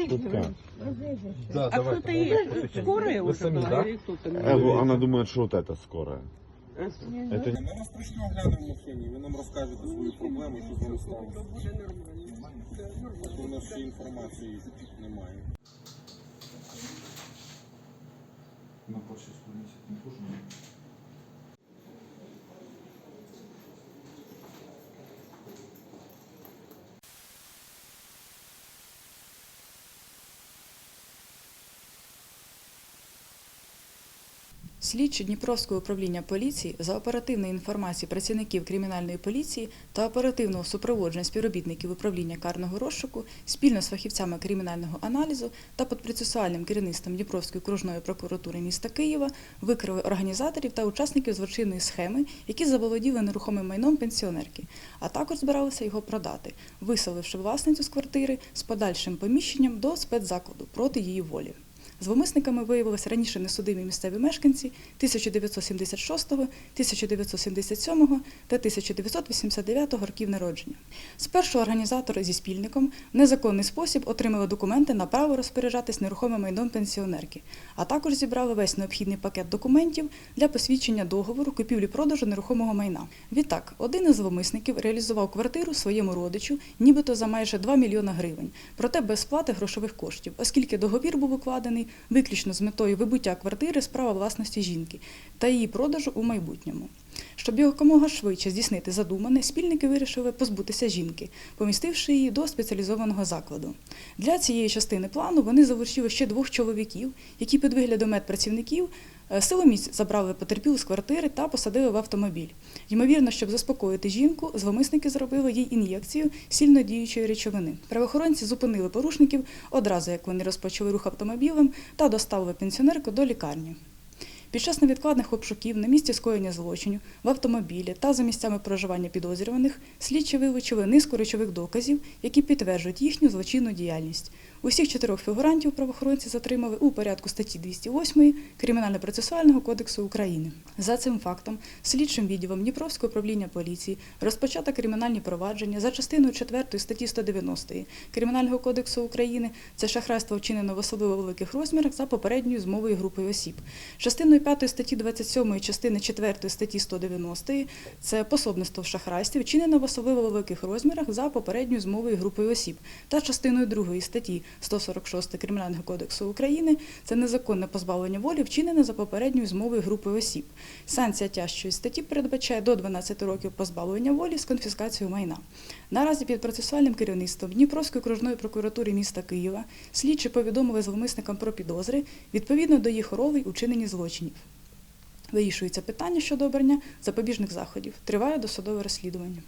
шутка. Да, А давайте, кто-то и молодцы. скорая Вы уже сами, была да? или кто-то? Э, Она думает, что вот это скорая. Это Ми вас прийшли оглянемо в машині, ви нам розкажете свою проблему, що з вами сталося. А то у нас ще інформації немає. На почту принесет, не хуже. Слідчі Дніпровського управління поліції за оперативної інформації працівників кримінальної поліції та оперативного супроводження співробітників управління карного розшуку спільно з фахівцями кримінального аналізу та під процесуальним керівництвом Дніпровської окружної прокуратури міста Києва викрили організаторів та учасників злочинної схеми, які заволоділи нерухомим майном пенсіонерки, а також збиралися його продати, виселивши власницю з квартири з подальшим поміщенням до спецзакладу проти її волі. Зловмисниками виявилися раніше несудимі місцеві мешканці 1976, 1977 та 1989 років народження. Спершу організатори зі спільником в незаконний спосіб отримали документи на право розпоряджатись нерухомим майном пенсіонерки, а також зібрали весь необхідний пакет документів для посвідчення договору купівлі-продажу нерухомого майна. Відтак, один із зловмисників реалізував квартиру своєму родичу, нібито за майже 2 мільйона гривень, проте без сплати грошових коштів, оскільки договір був укладений виключно з метою вибуття квартири з права власності жінки та її продажу у майбутньому. Щоб якомога швидше здійснити задумане, спільники вирішили позбутися жінки, помістивши її до спеціалізованого закладу. Для цієї частини плану вони залучили ще двох чоловіків, які під виглядом медпрацівників силоміць забрали потерпілу з квартири та посадили в автомобіль. Ймовірно, щоб заспокоїти жінку, зловмисники зробили їй ін'єкцію сильнодіючої речовини. Правоохоронці зупинили порушників одразу, як вони розпочали рух автомобілем та доставили пенсіонерку до лікарні. Під час невідкладних обшуків на місці скоєння злочинів, в автомобілі та за місцями проживання підозрюваних слідчі вилучили низку речових доказів, які підтверджують їхню злочинну діяльність. Усіх чотирьох фігурантів правоохоронці затримали у порядку статті 208 Кримінально-процесуального кодексу України. За цим фактом слідчим відділом Дніпровського управління поліції розпочато кримінальні провадження за частиною 4 статті 190 Кримінального кодексу України. Це шахрайство вчинено в особливо великих розмірах за попередньою змовою групою осіб. Частиною 5 статті 27 частини 4 статті 190 це пособництво в шахрайстві, вчинено в особливо великих розмірах за попередньою змовою групою осіб. Та частиною 2 статті 146 Кримінального кодексу України це незаконне позбавлення волі, вчинене за попередньою змовою групою осіб. Санкція тяжчої статті передбачає до 12 років позбавлення волі з конфіскацією майна. Наразі під процесуальним керівництвом Дніпровської окружної прокуратури міста Києва слідчі повідомили зловмисникам про підозри відповідно до їх ролей у чиненні злочинів. Вирішується питання щодо обрання запобіжних заходів. Триває досудове розслідування.